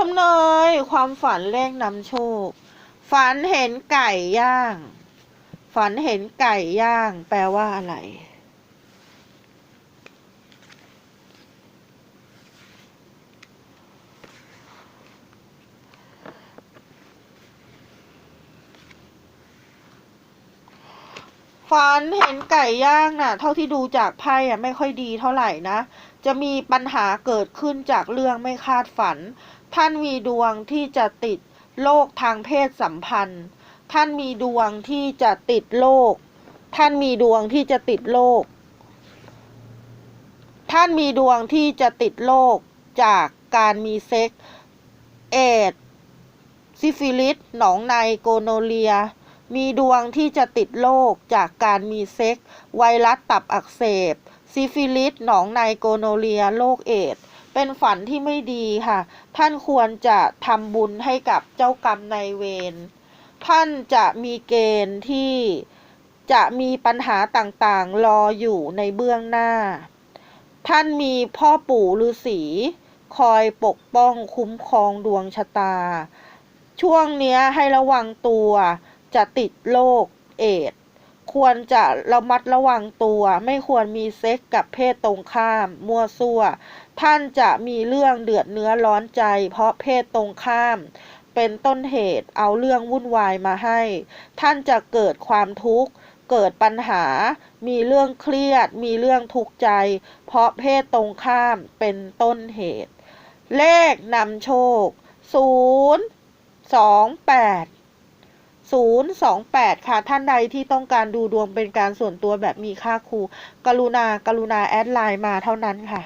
ทำนายความฝันเลขนำโชค ฝันเห็นไก่ย่าง ฝันเห็นไก่ย่าง แปลว่าอะไร ฝันเห็นไก่ย่างน่ะ เท่าที่ดูจากไพ่อะไม่ค่อยดีเท่าไหร่นะ จะมีปัญหาเกิดขึ้นจากเรื่องไม่คาดฝัน ท่านมีดวงที่จะติดโรคทางเพศสัมพันธ์ ท่านมีดวงที่จะติดโรคท่านมีดวงที่จะติดโรคท่านมีดวงที่จะติดโรคจากการมีเซ็กส์เอดซิฟิลิสหนองในโกโนเลีย มีดวงที่จะติดโรคจากการมีเซ็กส์ไวรัสตับอักเสบ ซิฟิลิส หนองในโกโนเลีย โรคเอดเป็นฝันที่ไม่ดีค่ะ ท่านควรจะทำบุญให้กับเจ้ากรรมนายเวร ท่านจะมีเกณฑ์ที่จะมีปัญหาต่างๆ รออยู่ในเบื้องหน้า ท่านมีพ่อปู่ฤาษีคอยปกป้องคุ้มครองดวงชะตา ช่วงเนี้ยให้ระวังตัว จะติดโรคเอดส์ควรจะระมัดระวังตัว ไม่ควรมีเซ็กกับเพศตรงข้าม มั่วซั่ว ท่านจะมีเรื่องเดือดเนื้อร้อนใจ เพราะเพศตรงข้าม เป็นต้นเหตุเอาเรื่องวุ่นวายมาให้ ท่านจะเกิดความทุกข์ เกิดปัญหา มีเรื่องเครียด มีเรื่องทุกข์ใจ เพราะเพศตรงข้ามเป็นต้นเหตุ เลขนำโชคศูนย์ สองแปดศูนย์สองแปดค่ะท่านใดที่ต้องการดูดวงเป็นการส่วนตัวแบบมีค่าครู กรุณากรุณาแอดไลน์มาเท่านั้นค่ะ